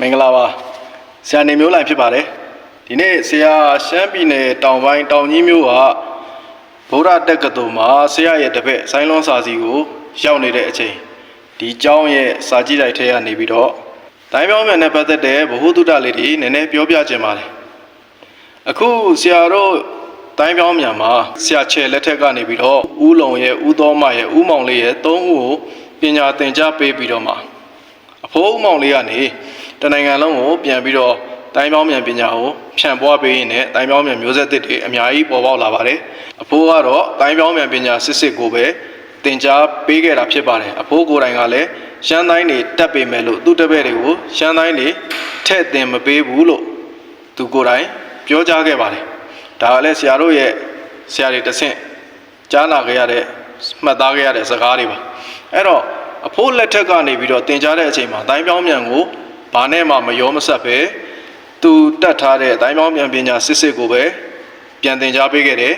မင်္ဂလာပါဆရာနေမျိုးလိုင်ဖြစ်ပါတယ်ဒီနေ့ဆရာရှမ်းပြည်နယ်တောင်ပိုင်းတောင်ကြီးမြို့ကဗုဒ္ဓတက္ကသိုလ်မှာဆရာရဲ့တပည့်ဆိုင်းလွန်စာစီကိုရောက်နေတဲ့အချိန်ဒီကျောင်းရဲ့စာကြည့်တိုက်ထဲကနေပြီးတော့တိုင်းပြောင်းမြန်နဲ့ပတ်သက်တဲ့ဗဟုသုတလေးတွေနည်းနည်းပြောပြခြင်းပါတယ်အခုဆရာတို့တိုင်းပြောင်းမြန်မှာဆရာချေလက်ထက်ကနေပြီးတော့ဦးလုံရဲ့ဦးသောမရဲ့ဦးမောင်လေးရဲ့သုံးဦးကိုပညာသင်ကြားပေးပြီးတော့မှာအဖိုးဦးမောင်လေးကနေ တနိုင်ငံလုံးကိုပြန်ပြီးတော့တိုင်းပေါင်းမြန်ပညာကိုဖြန့်ပွားပေးရင်းနဲ့တိုင်းပေါင်းမြန်မျိုးဆက်သစ်တွေအများကြီးပေါ်ပေါက်လာပါတယ်အဖိုးကတော့တိုင်းပေါင်းမြန်ပညာစစ်စစ်ကိုပဲသင်ကြားပေးခဲ့တာဖြစ်ပါတယ်အဖိုးကိုယ်တိုင်ကလည်းရှမ်းတိုင်းတွေတက်ပေမဲ့လို့သူ့တပည့်တွေကိုရှမ်းတိုင်းတွေထည့်သင်မပေးဘူးလို့သူကိုယ်တိုင်ပြောကြားခဲ့ပါတယ်ဒါကလည်းဆရာတို့ရဲ့ဆရာတွေတဆင့်ကြားနာခဲ့ရတဲ့မှတ်သားခဲ့ရတဲ့စကားတွေပါအဲ့တော့အဖိုးလက်ထက်ကနေပြီးတော့တင် जा တဲ့အချိန်မှာတိုင်းပြောင်းမြန်ကို ဘာနဲ့မှမရောမဆက်ပဲသူတက်ထားတဲ့တိုင်းပြောင်းမြန်ပညာစစ်စစ်ကိုပဲပြန်တင် जा ပေးခဲ့တယ်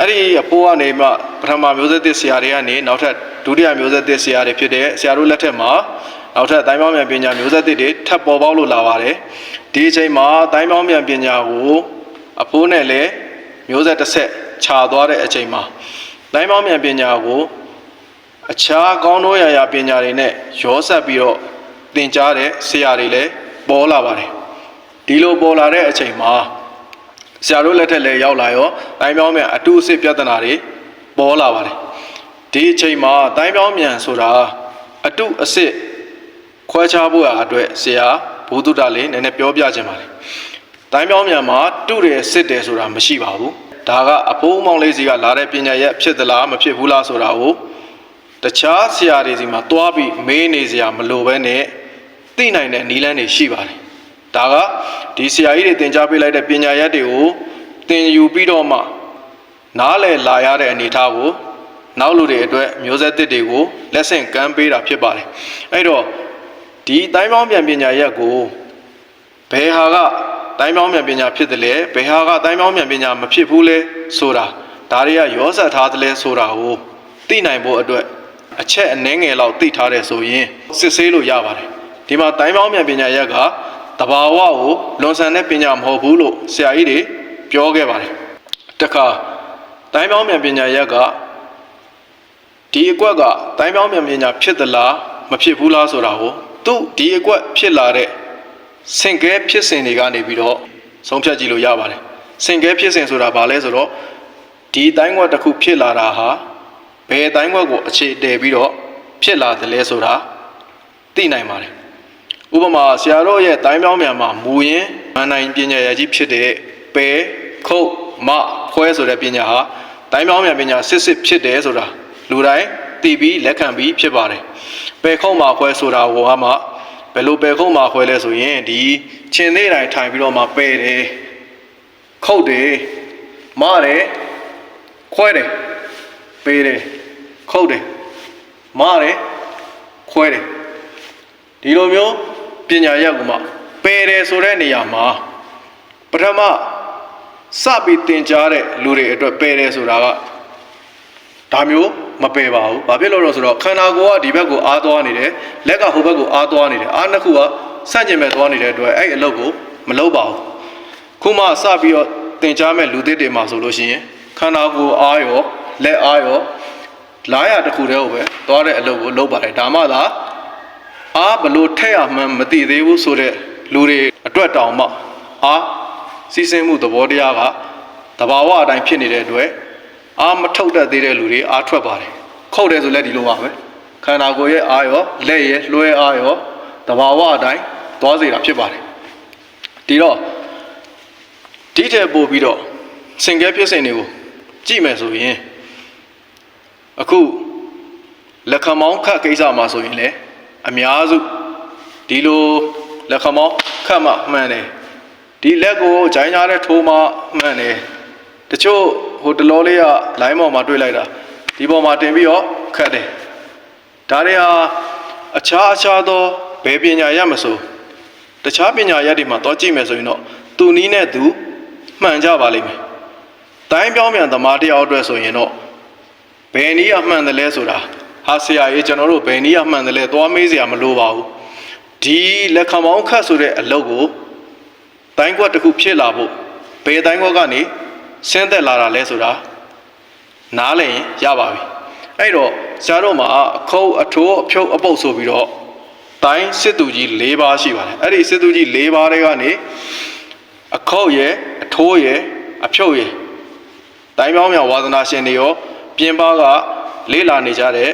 အဲ့ဒီအဖိုးကနေမှပထမမျိုးဆက်သစ်ဆရာတွေကနေနောက်ထပ်ဒုတိယမျိုးဆက်သစ်ဆရာတွေဖြစ်တဲ့ဆရာတို့လက်ထက်မှာနောက်ထပ်တိုင်းပြောင်းမြန်ပညာမျိုးဆက်သစ်တွေထပ်ပေါ်ပေါက်လို့လာပါတယ်ဒီအချိန်မှာတိုင်းပြောင်းမြန်ပညာကိုအဖိုးနဲ့လည်းမျိုးဆက်တစ်ဆက်ခြာသွားတဲ့အချိန်မှာတိုင်းပြောင်းမြန်ပညာကိုအခြားကောင်းသောရာရာပညာတွေနဲ့ရောဆက်ပြီးတော့ သင်ကြားတဲ့ဆရာတွေလည်းပေါ်လာပါတယ်ဒီလိုပေါ်လာတဲ့အချိန်မှာဆရာတို့လက်ထက်လည်းရောက်လာရောတိုင်းပြောင်းမြန်အတုအစစ်ပြဿနာတွေပေါ်လာပါတယ်ဒီအချိန်မှာတိုင်းပြောင်းမြန်ဆိုတာအတုအစစ်ခွဲခြားဖို့အတွက်ဆရာဘုဒ္ဓတာလေးနည်းနည်းပြောပြခြင်းပါတယ်တိုင်းပြောင်းမြန်မှာတုတယ်စစ်တယ်ဆိုတာမရှိပါဘူးဒါကအဖိုးအမောင်လေးစီကလာတဲ့ပညာရက်ဖြစ်သလားမဖြစ်ဘူးလားဆိုတာကိုတခြားဆရာတွေစီမှာတွားပြီးမေးနေစရာမလိုဘဲနဲ့ သိနိုင်တဲ့နီလန်းတွေရှိပါတယ်။ဒါကဒီဆရာကြီးတွေသင်ကြားပေးလိုက်တဲ့ပညာရက်တွေကိုသင်ယူပြီးတော့မှနားလည်လာရတဲ့အနေအထားကိုနောက်လူတွေအတွက်မျိုးဆက်သစ်တွေကိုလက်ဆင့်ကမ်းပေးတာဖြစ်ပါတယ်။အဲ့တော့ဒီတိုင်းပေါင်းပြန်ပညာရက်ကိုဘယ်ဟာကတိုင်းပေါင်းပြန်ပညာဖြစ်တယ်လဲဘယ်ဟာကတိုင်းပေါင်းပြန်ပညာမဖြစ်ဘူးလဲဆိုတာဒါတွေကရောစပ်ထားတယ်လဲဆိုတာကိုသိနိုင်ဖို့အတွက်အချက်အနှဲငယ်လောက်သိထားတယ်ဆိုရင်စစ်ဆေးလို့ရပါတယ် ဒီမှာတိုင်းပေါင်းမြန်ပညာရက်ကတဘာဝကိုလွန်ဆန်တဲ့ပညာမဟုတ်ဘူးလို့ဆရာကြီးတွေပြောခဲ့ပါတယ်တခါတိုင်းပေါင်းမြန်ပညာရက်ကဒီအကွက်ကတိုင်းပေါင်းမြန်ပညာဖြစ်သလားမဖြစ်ဘူးလားဆိုတာကိုသူဒီအကွက်ဖြစ်လာတဲ့စင်ကဲဖြစ်စဉ်တွေကနေပြီးတော့ဆုံးဖြတ်ကြည့်လို့ရပါတယ်စင်ကဲဖြစ်စဉ်ဆိုတာဘာလဲဆိုတော့ဒီတိုင်းကွက်တစ်ခုဖြစ်လာတာဟာဘယ်အတိုင်းဘက်ကိုအခြေတည်ပြီးတော့ဖြစ်လာတယ်လဲဆိုတာသိနိုင်ပါတယ် ဥပမာဆရာတို့ရဲ့တိုင်းပြောင်းမြန်မှာမူရင်းမန်နိုင်ပညာရကြီးဖြစ်တဲ့ပယ်ခုတ်မခွဲဆိုတဲ့ပညာဟာတိုင်းပြောင်းမြန်ပညာစစ်စစ်ဖြစ်တယ်ဆိုတာလူတိုင်းသိပြီးလက်ခံပြီးဖြစ်ပါတယ်ပယ်ခုတ်မခွဲဆိုတာဟိုကမှဘယ်လိုပယ်ခုတ်မခွဲလဲဆိုရင်ဒီခြင်သေးတိုင်းထိုင်ပြီးတော့မှပယ်တယ်ခုတ်တယ်မတယ်ခွဲတယ်ပေးတယ်ခုတ်တယ်မားတယ်ခွဲတယ်ဒီလိုမျိုး ပညာရက်ကမှပယ်တယ်ဆိုတဲ့နေရာမှာပထမစပြီးသင်ကြားတဲ့လူတွေအတွက်ပယ်တယ်ဆိုတာကဒါမျိုးမပယ်ပါဘူး။ဘာဖြစ်လို့လဲဆိုတော့ခန္ဓာကိုယ်ကဒီဘက်ကိုအားသွားနေတယ်လက်ကဟိုဘက်ကိုအားသွားနေတယ်အားနှစ်ခုကဆန့်ကျင်ဘက်သွားနေတဲ့အတွက်အဲ့အလုပ်ကိုမလုပ်ပါဘူး။ခုမှစပြီးတော့သင်ကြားမဲ့လူသစ်တွေမှာဆိုလို့ရှိရင်ခန္ဓာကိုယ်အားရောလက်အားရောလားရတစ်ခုတည်းကိုပဲသွားတဲ့အလုပ်ကိုလုပ်ပါတယ်ဒါမှသာ အားဘလို့ထက်ရမှန်းမသိသေးဘူးဆိုတဲ့လူတွေအတွက်တောင်မှအားစီးဆင်းမှုသဘောတရားကတဘာဝအတိုင်းဖြစ်နေတဲ့အတွက်အားမထုတ်တတ်သေးတဲ့လူတွေအားထွက်ပါတယ်ခုတ်တယ်ဆိုလည်းဒီလိုပါပဲခန္ဓာကိုယ်ရဲ့အားရောလက်ရဲ့လွှဲအားရောတဘာဝအတိုင်းသွားစေတာဖြစ်ပါတယ်ဒီတော့ဒီထက်ပို့ပြီးတော့စင်ကဲဖြစ်စဉ်တွေကိုကြည့်မယ်ဆိုရင်အခုလက်ခမောင်းခတ်ကိစ္စမှာဆိုရင်လေ အများစုဒီလိုလက်ခမောင်းခတ်မှမှန်တယ်ဒီလက်ကိုဂျိုင်းကြားတဲ့ထိုးမှမှန်တယ်တချို့ဟိုတလောလေးကလိုင်းပေါ်မှာတွေ့လိုက်တာဒီပေါ်မှာတင်ပြီးတော့ခတ်တယ်ဒါတွေဟာအခြားအခြားသောဘယ်ပညာရမဆိုတခြားပညာရပ်တွေမှာတော့ကြည့်မယ်ဆိုရင်တော့သူနီးနဲ့သူမှန်ကြပါလိမ့်မယ်တိုင်းပြောင်းမြန်သမားတယောက်အတွက်ဆိုရင်တော့ဘယ်နည်းအမှန်တယ်လဲဆိုတာ ဟာဆရာကြီးကျွန်တော်တို့ဘယ်နည်းအမှန်တယ်လဲသွားမေးစရာမလိုပါဘူးဒဒီလက်ခံမောင်းခတ်ဆိုတဲ့အလုပ်ကိုတိုင်းကွက်တစ်ခုဖြစ်လာဖို့ဘယ်တိုင်းကွက်ကနေဆင်းသက်လာတာလဲဆိုတာနားလည်ရင်ရပါပြီအဲ့တော့ဆရာတို့မှာအခုတ်အထိုးအဖြုတ်အပုတ်ဆိုပြီးတော့တိုင်းစစ်သူကြီး၄ပါးရှိပါတယ်အဲ့ဒီစစ်သူကြီး၄ပါးတွေကနေအခုတ်ရဲ့အထိုးရဲ့အဖြုတ်ရဲ့တိုင်းပေါင်းမြောင်ဝါသနာရှင်တွေရောပြင်ပကလေးလာနေကြတဲ့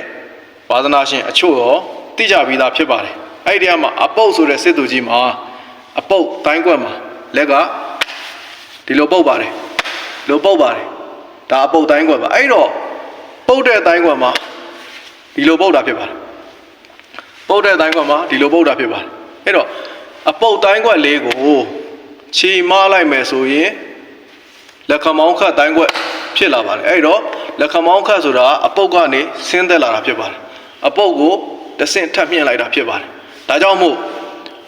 ဝါသနာရှင်အချို့ရောသိကြပြီးသားဖြစ်ပါတယ်အဲ့ဒီတည်းမှာအပုတ်ဆိုတဲ့စစ်သူကြီးမှာအပုတ်တိုင်းကွက်မှာလက်ကဒီလိုပုတ်ပါတယ်ဒီလိုပုတ်ပါတယ်ဒါအပုတ်တိုင်းကွက်ပါအဲ့တော့ပုတ်တဲ့တိုင်းကွက်မှာဒီလိုပုတ်တာဖြစ်ပါတယ်ပုတ်တဲ့တိုင်းကွက်မှာဒီလိုပုတ်တာဖြစ်ပါတယ်အဲ့တော့အပုတ်တိုင်းကွက်လေးကိုခြေမလိုက်မယ်ဆိုရင်လက်ခမောင်းခတ်တိုင်းကွက်ဖြစ်လာပါတယ်အဲ့တော့လက်ခမောင်းခတ်ဆိုတာအပုတ်ကနေဆင်းသက်လာတာဖြစ်ပါတယ် အပုတ်ကိုတစ်ဆင့်ထပ်မြင့်လိုက်တာဖြစ်ပါတယ်ဒါကြောင့်မို့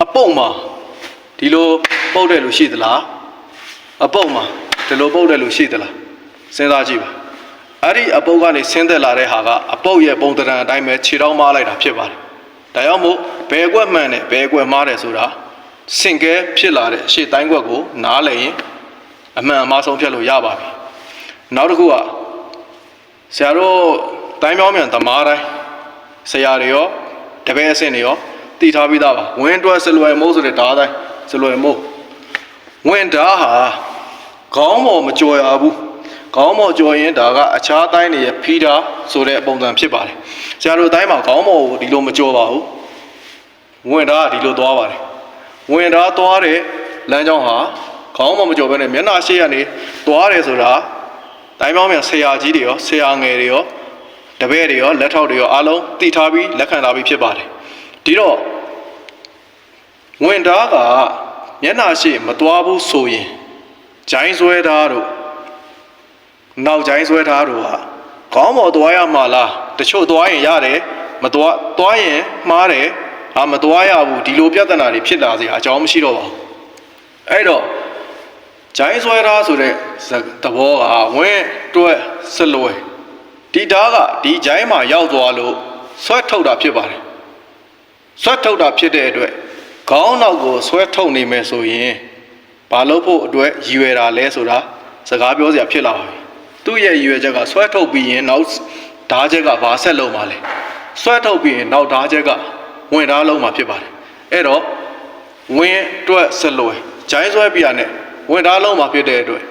အပုတ်မှာဒီလိုပုတ်တဲ့လူရှိသလားအပုတ်မှာဒီလိုပုတ်တဲ့လူရှိသလားစဉ်းစားကြည့်ပါအဲ့ဒီအပုတ်ကနေဆင်းသက်လာတဲ့ဟာကအပုတ်ရဲ့ပုံသဏ္ဍာန်အတိုင်းပဲခြေထောက်မားလိုက်တာဖြစ်ပါတယ်ဒါကြောင့်မို့ဘယ်ကွက်မှန်တယ်ဘယ်ကွက်မားတယ်ဆိုတာစင်ကဲဖြစ်လာတဲ့ရှေ့တိုင်းကွက်ကိုနားလည်ရင်အမှန်အမှားဆုံးဖြတ်လို့ရပါပြီနောက်တစ်ခုကဆရာတို့တိုင်းပြောင်းမြန်သမားတိုင်း ဆရာတွေရောတပည့်အဆင့်တွေရောတည်ထားပြီးသားပါဝင်းတွဲစလွယ်မိုးဆိုတဲ့ဓာတ်တိုင်းစလွယ်မိုးဝင်းဓာတ်ဟာခေါင်းပေါ်မကြော်ရဘူးခေါင်းပေါ်ကြော်ရင်ဒါကအခြားတိုင်းတွေရဲ့ဖီးတာဆိုတဲ့ပုံစံဖြစ်ပါတယ်ဆရာတို့တိုင်းမှာခေါင်းပေါ်ကိုဒီလိုမကြော်ပါဘူးဝင်ဓာတ်ကဒီလိုသွားပါတယ်ဝင်ဓာတ်သွားတဲ့လမ်းကြောင်းဟာခေါင်းမမကြော်ဘဲနဲ့မျက်နှာရှိရနေသွားတယ်ဆိုတာတိုင်းပေါင်းမြန်ဆရာကြီးတွေရောဆရာငယ်တွေရော တပည့်တွေရောလက်ထောက်တွေရောအားလုံးတည်ထားပြီးလက်ခံထားပြီးဖြစ်ပါတယ်ဒီတော့ဝင်တာကမျက်နှာရှိမသွားဘူးဆိုရင်ဂျိုင်းဆွဲထားတို့နောက်ဂျိုင်းဆွဲထားတို့ဟာခေါင်းပေါ်သွားရမှာလားတချို့သွားရင်ရတယ်မသွားသွားရင်မှားတယ်အာမသွားရဘူးဒီလိုပြဿနာတွေဖြစ်လာစေအကြောင်းမရှိတော့ပါဘူးအဲ့တော့ဂျိုင်းဆွဲထားဆိုတဲ့သဘောကဝင်းတွက်စလွယ် ဒီဓာတ်ကဒီဂျိုင်းမှာရောက်သွားလို့ဆွဲထုတ်တာဖြစ်ပါတယ်ဆွဲထုတ်တာဖြစ်တဲ့အတွက်ခေါင်းနောက်ကိုဆွဲထုတ်နေမယ်ဆိုရင်ဘာလို့ဖို့အတွက်ရည်ရွယ်တာလဲဆိုတာစကားပြောစရာဖြစ်လာပါပြီသူ့ရဲ့ရည်ရွယ်ချက်ကဆွဲထုတ်ပြီးရင်နောက်ဓာတ်ချက်ကဘာဆက်လုံးပါလဲဆွဲထုတ်ပြီးရင်နောက်ဓာတ်ချက်ကဝင်ဓာတ်လုံးမှာဖြစ်ပါတယ်အဲ့တော့ဝင်းတွက်ဆက်လွယ်ဂျိုင်းဆွဲပြရနဲ့ဝင်သားလုံးမှာဖြစ်တဲ့အတွက်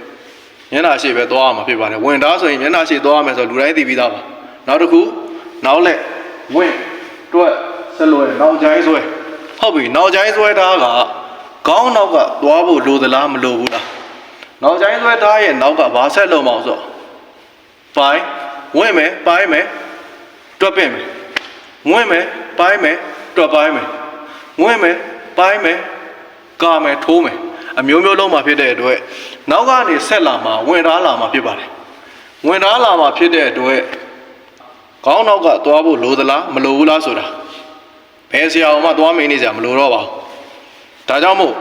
မျက်နှာရှိပဲသွားရမှာဖြစ်ပါတယ်ဝင်သားဆိုရင်မျက်နှာရှိသွားရမယ်ဆိုလူတိုင်းသိပြီးသားပါနောက်တစ်ခုနောက်လက်ဝင်းတွက်ဆက်လွယ်နောက်ဂျိုင်းဆွဲဟုတ်ပြီနောက်ဂျိုင်းဆွဲသားကခေါင်းနောက်ကသွားဖို့လိုသလားမလိုဘူးလားနောက်ဂျိုင်းဆွဲသားရဲ့နောက်ကဘာဆက်လုံးမအောင်ဆိုပိုင်းဝင်မယ်ပိုင်းမယ်တွက်ပင့်မယ်ဝင်မယ်ပိုင်းမယ်တွက်ပိုင်းမယ်ဝင်မယ်ပိုင်းမယ်ကာမယ်ထိုးမယ်အမျိုးမျိုးလုံးမှာဖြစ်တဲ့အတွက် နောက်ကနေဆက်လာမှာဝင်သားလာမှာဖြစ်ပါတယ်ဝင်သားလာမှာဖြစ်တဲ့အတွက်ခေါင်းနောက်ကသွားဖို့လိုသလားမလိုဘူးလားဆိုတာဘယ်ဆရာအောင်မှသွားမင်းနေစရာမလိုတော့ပါဘူးဒါကြောင့်မို့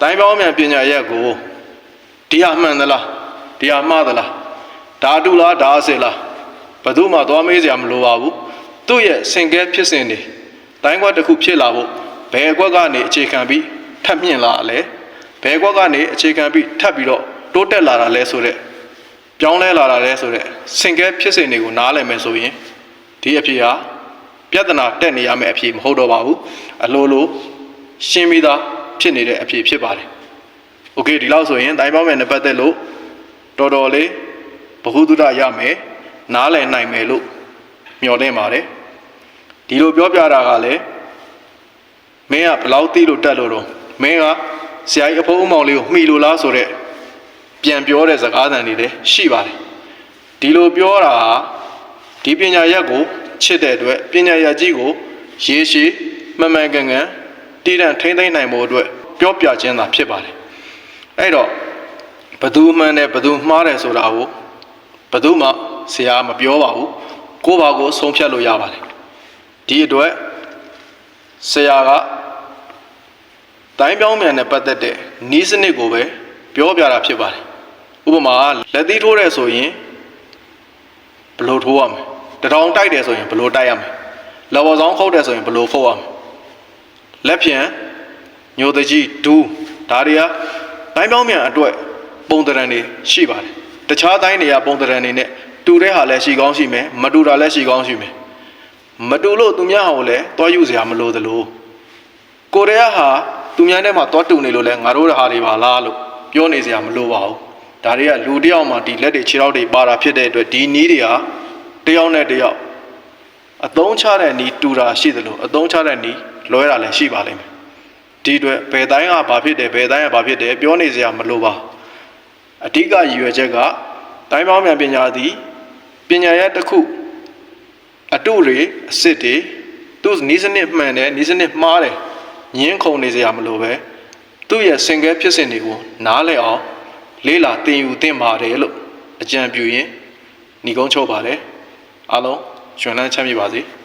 တိုင်းပေါင်းမြန်ပညာရက်ကိုဒီဟာမှန်သလားဒီဟာမှားသလားဓာတုလားဓာအစစ်လားဘယ်သူမှသွားမေးစရာမလိုပါဘူးသူ့ရဲ့စင်ကဲဖြစ်စဉ်တွေတိုင်းကွက်တစ်ခုဖြစ်လာဖို့ဘယ်ကွက်ကနေအခြေခံပြီးထပ်မြင့်လာလဲ ဘယ်ကွက်ကနေအခြေခံပြီးထပ်ပြီးတော့တိုးတက်လာတာလဲဆိုတော့ပြောင်းလဲလာတာလဲဆိုတော့စင်ကဲဖြစ်စဉ်တွေကိုနားလည်မယ်ဆိုရင်ဒီအဖြစ်ဟာပြဿနာတက်နေရမယ့်အဖြစ်မဟုတ်တော့ပါဘူးအလိုလိုရှင်းပြီးသားဖြစ်နေတဲ့အဖြစ်ဖြစ်ပါတယ်โอเคဒီလောက်ဆိုရင်တိုင်းပေါင်းမယ်နဲ့ပတ်သက်လို့တော်တော်လေးဘ ഹു တုဒရမယ်နားလည်နိုင်မယ်လို့မျှော်လင့်ပါတယ်ဒီလိုပြောပြတာကလည်းမင်းကဘယ်လောက်သိလို့တက်လို့တော့မင်းက ဆရာကြီးအဖိုးအမောင်လေးကိုမှီလို့လားဆိုတော့ပြန်ပြောတဲ့စကားသံတွေလည်းရှိပါတယ်ဒီလိုပြောတာဟာဒီပညာရက်ကိုချစ်တဲ့အတွက်ပညာရက်ကြီးကိုရေရှည်မှန်မှန်ကန်ကန်တည်တံ့ထိမ့်သိမ့်နိုင်ဖို့အတွက်ပြောပြခြင်းသာဖြစ်ပါတယ်အဲ့တော့ဘသူမှန်တယ်ဘသူမှားတယ်ဆိုတာကိုဘသူမှဆရာမပြောပါဘူးကိုယ့်ဘာကိုဆုံးဖြတ်လို့ရပါတယ်ဒီအတွက်ဆရာက တိုင်းပြောင်းမြန်နဲ့ပတ်သက်တဲ့နီးစနစ်ကိုပဲပြောပြတာဖြစ်ပါတယ်ဥပမာလက်သီးထိုးတယ်ဆိုရင်ဘယ်လိုထိုးရမလဲတထောင်တိုက်တယ်ဆိုရင်ဘယ်လိုတိုက်ရမလဲလက်ဝါဆောင်ခုတ်တယ်ဆိုရင်ဘယ်လိုခုတ်ရမလဲလက်ဖြံညိုတကြီးဒူးဒါတွေကတိုင်းပေါင်းမြန်အတွက်ပုံတရံတွေရှိပါတယ်တခြားတိုင်းတွေကပုံတရံတွေနဲ့တူတဲ့ဟာလည်းရှိကောင်းရှိမယ်မတူတာလည်းရှိကောင်းရှိမယ်မတူလို့သူများဟာကိုလည်းတွားယူစရာမလိုသလိုကိုရီးယားဟာ သူများနဲ့မှတွားတူနေလို့လဲငါတို့ဟာတွေပါလားလို့ပြောနေစရာမလိုပါဘူးဒါတွေကလူတစ်ယောက်မှဒီလက်တွေခြေထောက်တွေပါတာဖြစ်တဲ့အတွက်ဒီနီးတွေဟာတစ်ယောက်နဲ့တစ်ယောက်အသုံးချတဲ့နီးတူတာရှိသလိုအသုံးချတဲ့နီးလွဲတာလည်းရှိပါလိမ့်မယ်ဒီအတွက်ဘယ်တိုင်းကဘာဖြစ်တယ်ဘယ်တိုင်းကဘာဖြစ်တယ်ပြောနေစရာမလိုပါအဓိကရည်ရွယ်ချက်ကတိုင်းပေါင်းမြန်ပညာသည်ပညာရဲ့တစ်ခုအတုတွေအစ်စ်တွေသူ့နီးစနစ်မှန်တယ်နီးစနစ်မှားတယ် ညင်းခုန်နေစရာမလိုပဲသူ့ရဲ့စင်ကဲဖြစ်စဉ်တွေကိုနားလည်အောင်လေးလာသင်ယူသင်ပါတယ်လို့အကြံပြုရင်းညီကုန်းချုပ်ပါတယ်အားလုံးကျွမ်းလန်းချမ်းမြေပါစေ။